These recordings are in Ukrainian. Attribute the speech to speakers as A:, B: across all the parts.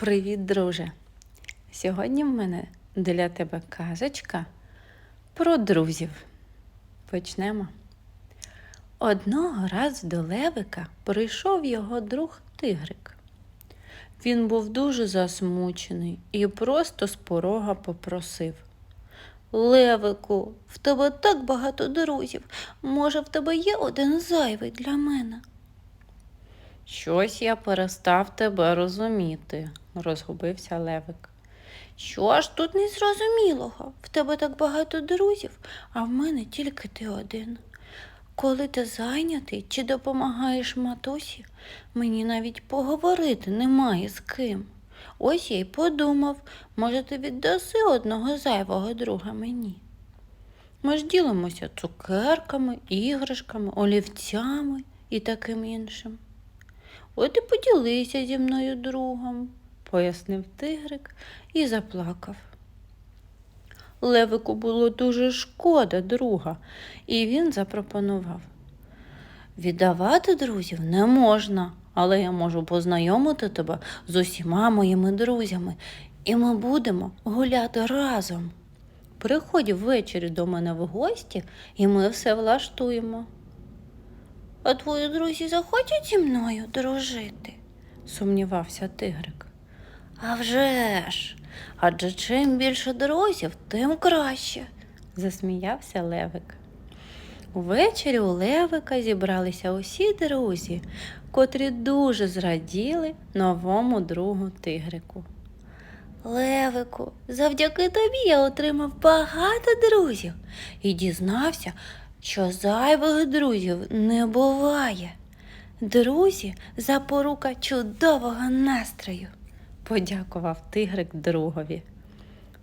A: Привіт, друже! Сьогодні в мене для тебе казочка про друзів. Почнемо. Одного разу до Левика прийшов його друг Тигрик. Він був дуже засмучений і просто з порога попросив. Левику, в тебе так багато друзів. Може, в тебе є один зайвий для мене? Щось я перестав тебе розуміти, розгубився Левик. Що ж тут незрозумілого? В тебе так багато друзів, а в мене тільки ти один. Коли ти зайнятий чи допомагаєш матусі, мені навіть поговорити немає з ким. Ось я й подумав, може, ти віддаси одного зайвого друга мені. Ми ж ділимося цукерками, іграшками, олівцями і таким іншим. От і поділися зі мною другом, пояснив тигрик і заплакав. Левику було дуже шкода друга, і він запропонував. Віддавати друзів не можна, але я можу познайомити тебе з усіма моїми друзями, і ми будемо гуляти разом. Приходь ввечері до мене в гості, і ми все влаштуємо. А твої друзі захочуть зі мною дружити? сумнівався тигрик. «А вже ж, адже чим більше друзів, тим краще, засміявся Левик. Увечері у Левика зібралися усі друзі, котрі дуже зраділи новому другу тигрику. Левику, завдяки тобі я отримав багато друзів і дізнався, що зайвих друзів не буває. Друзі запорука чудового настрою, подякував тигрик другові.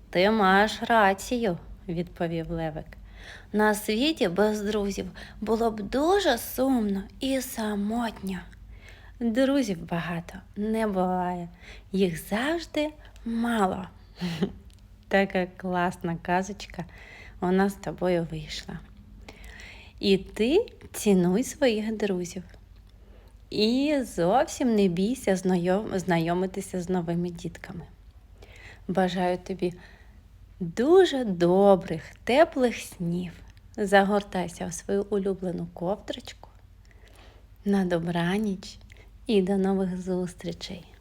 A: Ти маєш рацію, відповів Левик. На світі без друзів було б дуже сумно і самотньо. Друзів багато не буває, їх завжди мало. Така класна казочка у нас з тобою вийшла. І ти цінуй своїх друзів. І зовсім не бійся знайом- знайомитися з новими дітками. Бажаю тобі дуже добрих, теплих снів. Загортайся в свою улюблену ковдрочку. На добраніч і до нових зустрічей!